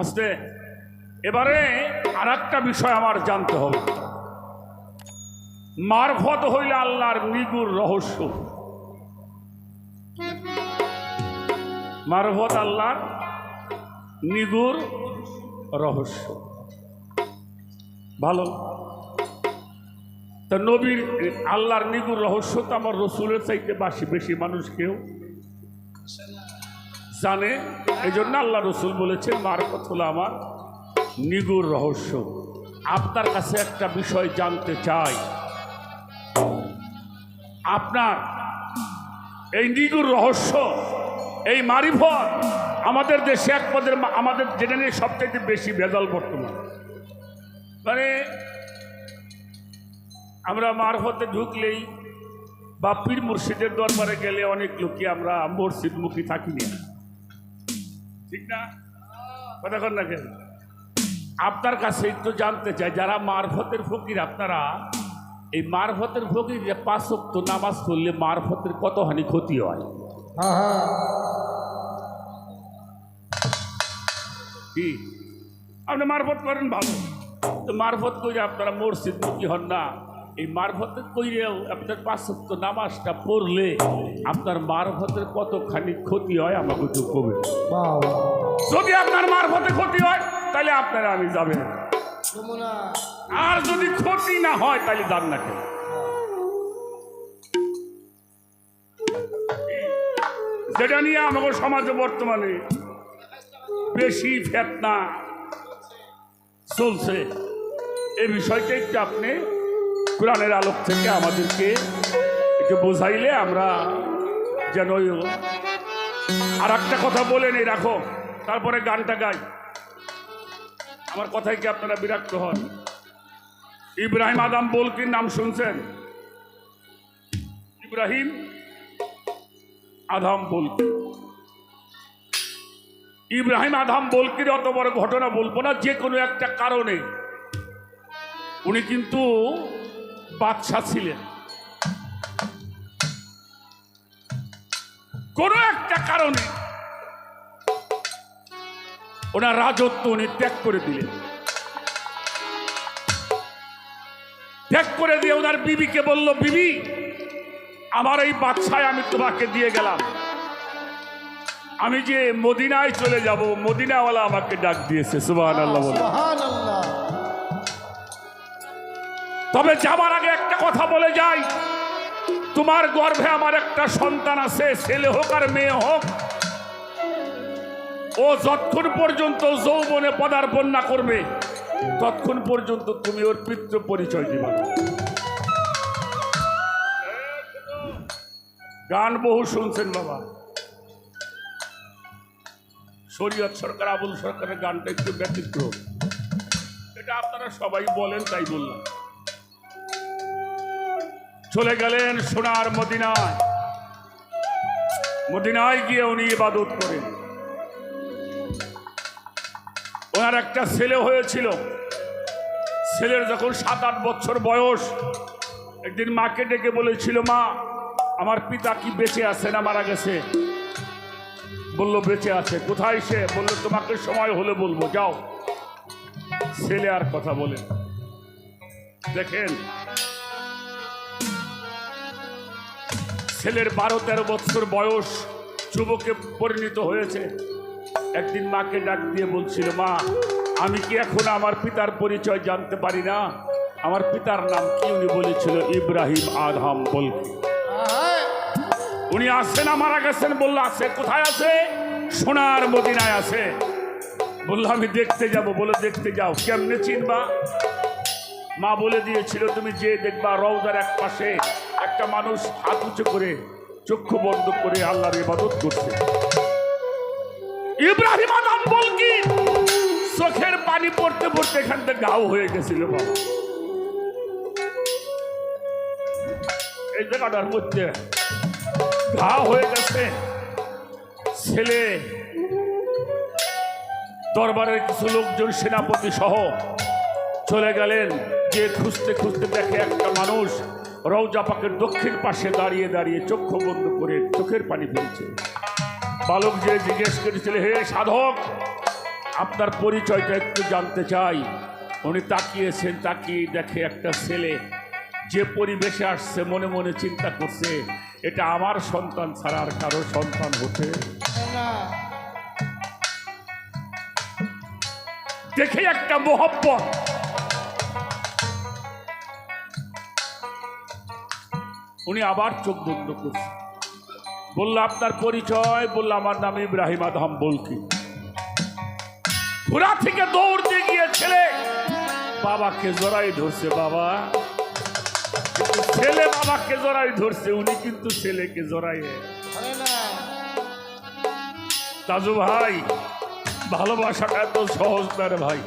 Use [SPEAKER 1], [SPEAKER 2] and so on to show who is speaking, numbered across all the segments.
[SPEAKER 1] আসতে। এবারে আর একটা বিষয় আমার জানতে হবে। মারফত হইলে আল্লাহর নিগুর রহস্য। মারফত আল্লাহর নিগুর রহস্য। ভালো। তা নবীর আল্লাহর নিগুর রহস্য তো আমার রসুলের চাইতে বাসি, বেশি মানুষ কেউ? জানে এই জন্য আল্লাহ রসুল বলেছেন, মারফত হলো আমার নিগুর রহস্য। আপনার কাছে একটা বিষয় জানতে চাই। আপনার এই নিগুর রহস্য, এই মারিফত আমাদের দেশে এক পদের আমাদের জেনে নিয়ে সবচেয়ে বেশি ভেজাল বর্তমান। মানে আমরা মারফতে ঢুকলেই বা পীর মুর্শিদের দরবারে গেলে অনেক লোকই আমরা মসজিদমুখী থাকি না ঠিক না? কথা কর না কেন? আপনার কাছে একটু জানতে চাই যারা মারফতের ফকির আপনারা এই মারফতের ফকির যে পাঁচক্ত নামাজ পড়লে মারফতের কতখানি ক্ষতি হয়?
[SPEAKER 2] হ্যাঁ হ্যাঁ।
[SPEAKER 1] কি? আপনি মারফত করেন ভালো। তো মারফত করে আপনারা মসজিদ মুখী হন না। এই মারফতে কইরেও আপনার পাঁচক্ত নামাজটা পড়লে আপনার মারফতের কতখানি ক্ষতি হয় আমাকে একটু কবে যদি আপনার মারফতে ক্ষতি হয় তাহলে আপনারা আমি যাবেন আর যদি ক্ষতি না হয় তাহলে যান না কেন? যেটা নিয়ে আমাকে সমাজে বর্তমানে বেশি ফেতনা চলছে এই বিষয়টা একটু আপনি কোরআনের আলোক থেকে আমাদেরকে একটু বোঝাইলে আমরা যেন আর একটা কথা বলে নেই, রাখো। তারপরে গানটা গাই। আমার কথায় কি আপনারা বিরক্ত হন? ইব্রাহিম আদম বলকির নাম শুনছেন? ইব্রাহিম আদম বলকি। ইব্রাহিম আদম বলকির অত বড় ঘটনা বলব না, যে কোনো একটা কারণে। উনি কিন্তু বাদশাহ ছিলেন। কোনো একটা কারণে ওনার রাজত্ব উনি ত্যাগ করে দিলেন। ত্যাগ করে দিয়ে ওনার বিবিকে বলল, বিবি, আমার এই বাচ্চায় আমি তোমাকে দিয়ে গেলাম। আমি যে মদিনায় চলে যাব, মদিনাওয়ালা আমাকে ডাক দিয়েছে সুবাহ আল্লাহ তবে যাবার আগে একটা কথা বলে যাই। তোমার গর্ভে আমার একটা সন্তান আছে, ছেলে হোক আর মেয়ে হোক। ও যতক্ষণ পর্যন্ত যৌবনে পদার্পণ না করবে, ততক্ষণ পর্যন্ত তুমি ওর পিতৃ পরিচয় দিবা। গান বহু শুনছেন বাবা। শরীয়ত সরকার, আবুল সরকারের গানটা একটু ব্যতিক্রম। এটা আপনারা সবাই বলেন, তাই বললাম। চলে গেলেন সোনার মদিনায়। মদিনায় গিয়ে উনি ইবাদত করেন। ওনার একটা ছেলে হয়েছিল। ছেলের যখন সাত আট বছর বয়স, একদিন মাকে ডেকে বলেছিল, মা, আমার পিতা কি বেঁচে আছে না মারা গেছে? বলল, বেঁচে আছে। কোথায় সে? বলল, তোমাকে সময় হলে বলব, যাও। ছেলে আর কথা বলে দেখেন ছেলের বারো তেরো বছর বয়স, যুবকে পরিণত হয়েছে। একদিন মাকে ডাক দিয়ে বলছিল, মা, আমি কি এখন আমার পিতার পরিচয় জানতে পারি না? আমার পিতার নাম কি? উনি বলেছিল, ইব্রাহিম বলকি।
[SPEAKER 2] হ্যাঁ
[SPEAKER 1] উনি আসছেন না মারা গেছেন, বলল, আছে, কোথায় আছে? সোনার মদিনায় আছে। বলল, আমি দেখতে যাব। বলে দেখতে যাও। কেমনে চিনবা? মা বলে দিয়েছিল, তুমি যে দেখবা রৌদার এক পাশে একটা মানুষ হাত উঁচু করে চক্ষু বন্ধ করে আল্লাহর ইবাদত করছে। ইব্রাহিম আদম বল কি? চোখের পানি পড়তে পড়তে এখান থেকে গাও হয়ে গেছিল বাবা। এই জায়গাটার মধ্যে ঘা হয়ে গেছে। ছেলে, দরবারের কিছু লোকজন, সেনাপতি সহ চলে গেলেন। যে খুঁজতে খুঁজতে দেখে একটা মানুষ রৌজা পাকের দক্ষিণ পাশে দাঁড়িয়ে দাঁড়িয়ে চক্ষু বন্ধ করে চোখের পানি ফেলছে। বালক যে জিজ্ঞেস করেছিল, হে সাধক, আপনার পরিচয়টা একটু জানতে চাই। উনি তাকিয়েছেন, তাকিয়ে দেখে একটা ছেলে যে পরিবেশে আসছে, মনে মনে চিন্তা করছে, এটা আমার সন্তান ছাড়া আর কারও সন্তান হতে দেখে একটা মোহব্বত। আবার চোখ বন্ধ করছে। বলল, আপনার পরিচয়? বলল, আমার নাম ইব্রাহিম আদম বলকি। ঘোড়া থেকে দৌড় দিয়ে গিয়ে ছেলে বাবাকে জড়াই ধরছে, বাবা। ছেলে বাবাকে জড়াই ধরছে, উনি কিন্তু ছেলেকে জড়াই দাদু ভাই, ভালোবাসাটা এত সহজ না রে ভাই।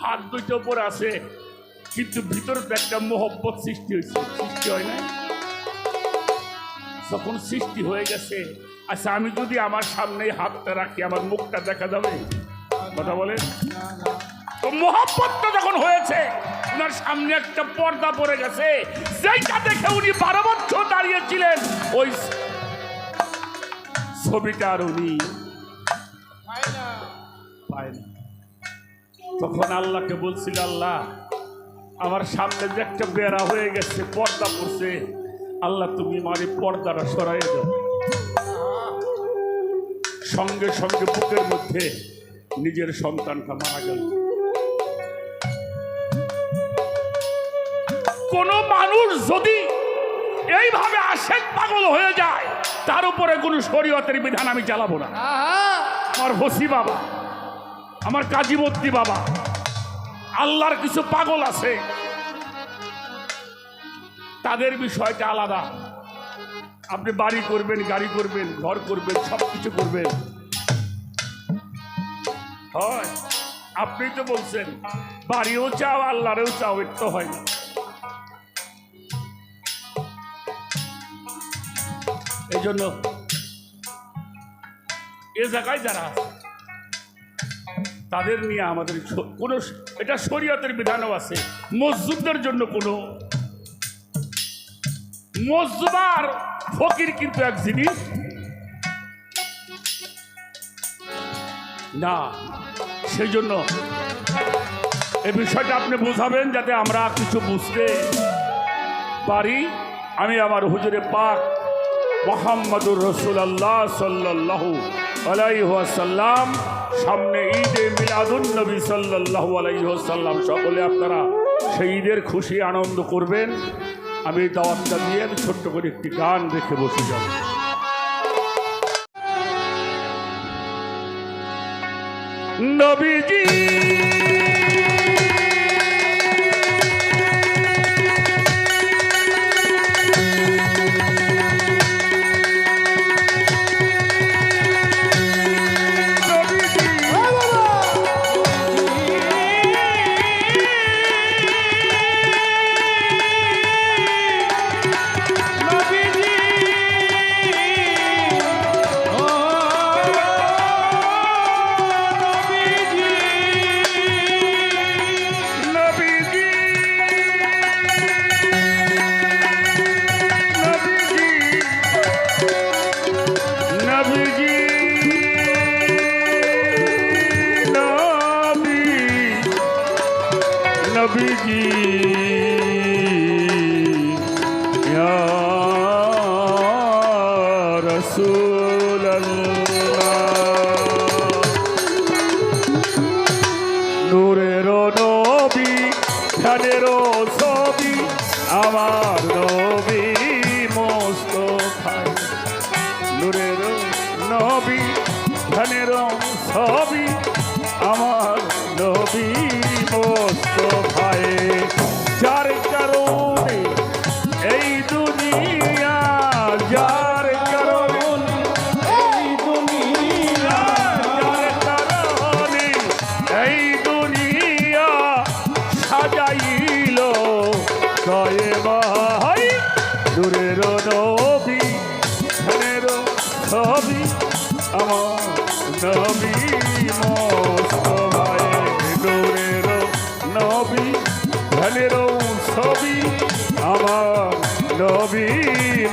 [SPEAKER 1] হাত দুইটা উপর আছে। কিন্তু ভিতরে তো একটা মোহব্বত সৃষ্টি হয়েছে। সৃষ্টি হয় না যখন সৃষ্টি হয়ে গেছে আচ্ছা আমি যদি আমার সামনে হাতটা রাখি আমার মুখটা দেখা যাবে? কথা বলেন? তো মোহাম্মতটা যখন হয়েছে ওনার সামনে একটা পর্দা পড়ে গেছে। যেটা দেখে উনি বারো বছর দাঁড়িয়েছিলেন ওই ছবিটা আর উনি পায় না। তখন আল্লাহকে বলছিল আল্লাহ আমার সামনে যে একটা বেড়া হয়ে গেছে পর্দা পড়ছে। আল্লাহ তুমি আমার এই পর্দাটা সরাই দাও। সঙ্গে সঙ্গে বুকের মধ্যে নিজের সন্তানটা মারা গেল। কোনো মানুষ যদি এইভাবে আশেক পাগল হয়ে যায় তার উপরে কোনো শরীয়তের বিধান আমি চালাবো না। আমার হসি বাবা আমার কাজীবর্তী বাবা আল্লাহর কিছু পাগল আছে। তাদের বিষয়টা আলাদা। আপনি বাড়ি করবেন, গাড়ি করবেন, ঘর করবেন সব কিছু করবেন। হয়। আপনি তো বলছেন, বাড়িও চাও, আল্লাহরেও চাও, এর তো হয় না। এই জন্য এ জায়গায় যারা আছে তাদের নিয়ে আমাদের কোনো এটা শরীয়তের বিধানও আছে। মসজিদদের জন্য কোনো মসজিদার ফকির কিন্তু এক জিনিস। না সেই জন্য এই বিষয়টা আপনি বুঝাবেন যাতে আমরা কিছু বুঝতে পারি। আমি আমার হুজুরে পাক মোহাম্মদুর রসুল্লাহ সাল্লাহ আলাইসাল্লাম সামনে ঈদে মিলাদুল নবী সাল্লাহ আলাইসাল্লাম সকলে আপনারা সেই ঈদের খুশি, আনন্দ করবেন। আমি দাওয়াতটা দিয়ে আমি ছোট্ট করে একটি গান রেখে বসে যাব। নবীজি! আমার ছবি আমার নবী মস্ত ভাই নবী ধানের ছবি আমার নবী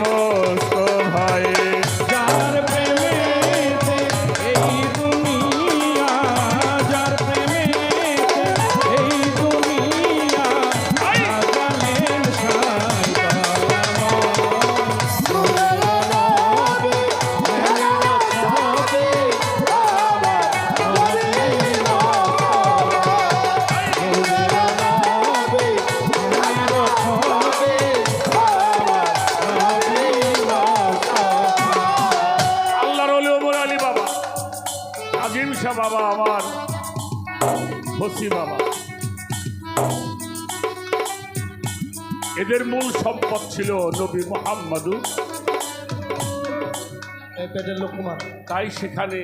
[SPEAKER 1] মস্ত এদের মূল সম্পদ ছিল নবী মোহাম্মদ। তাই সেখানে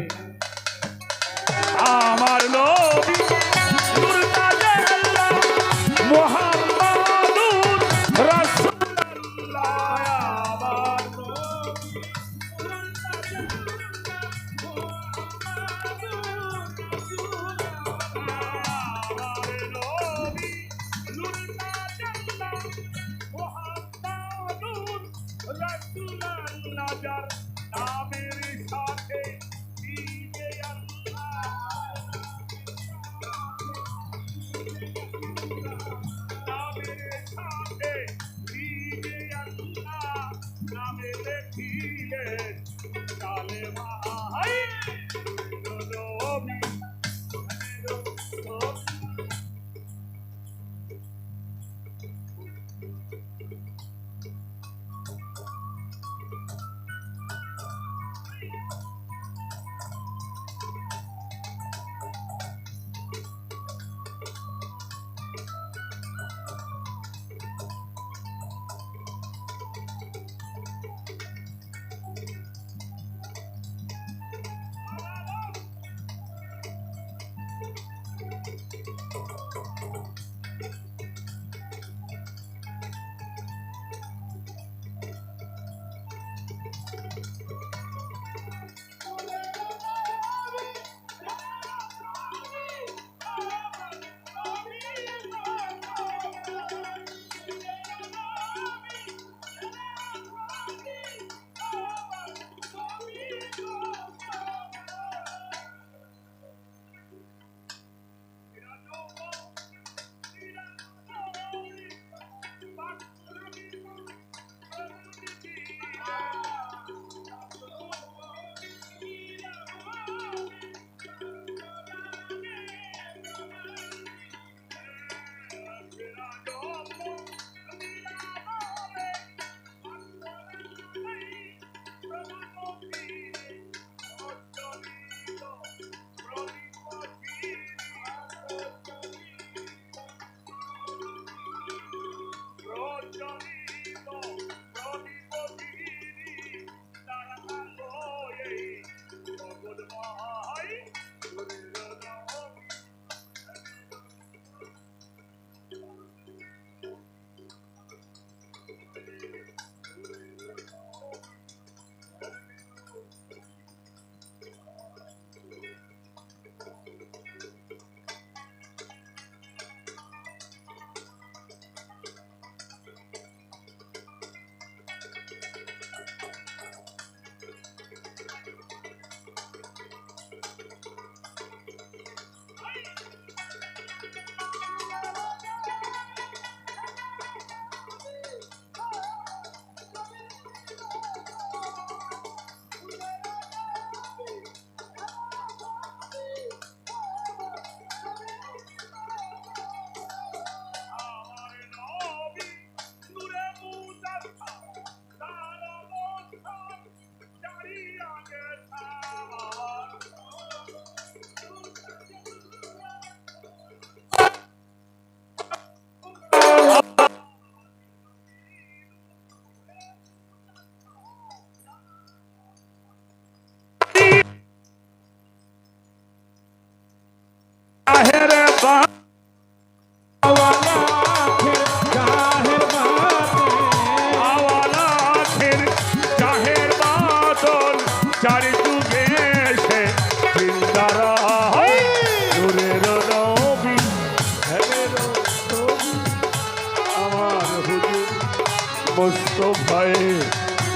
[SPEAKER 1] মোস্তফায়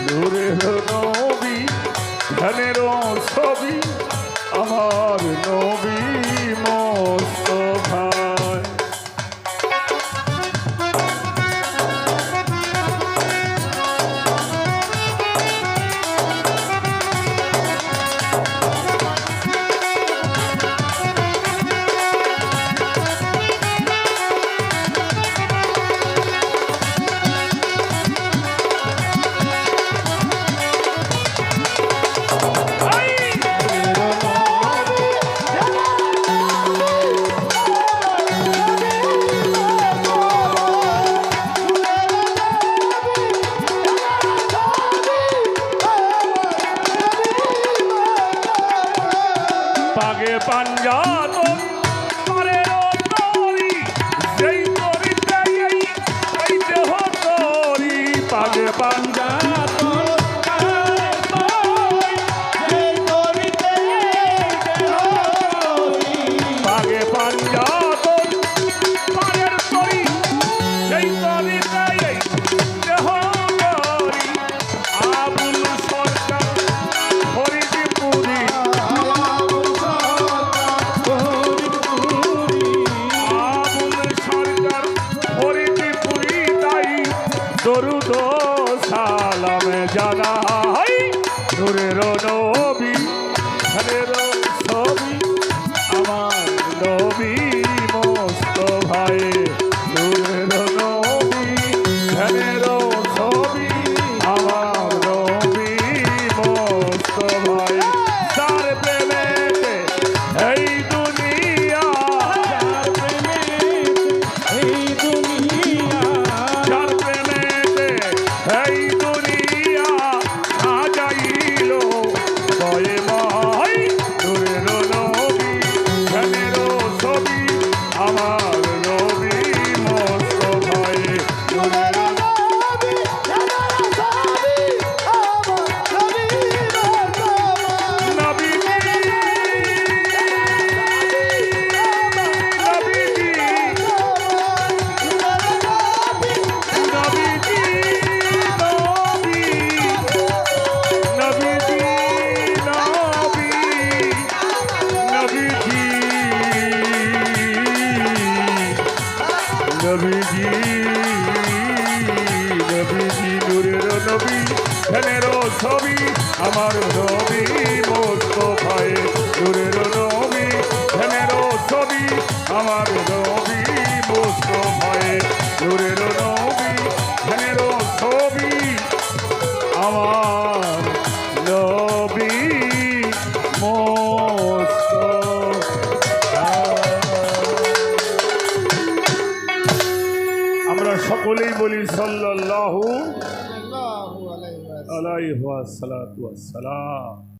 [SPEAKER 1] নূরে নবী ধ্যানের ছবি আমার নবী নবী ফেনেরও ছবি আমার নবী মোস্তফায় দূরের নবী ফেনেরও ছবি আমার নবী দূরের والصلاة والسلام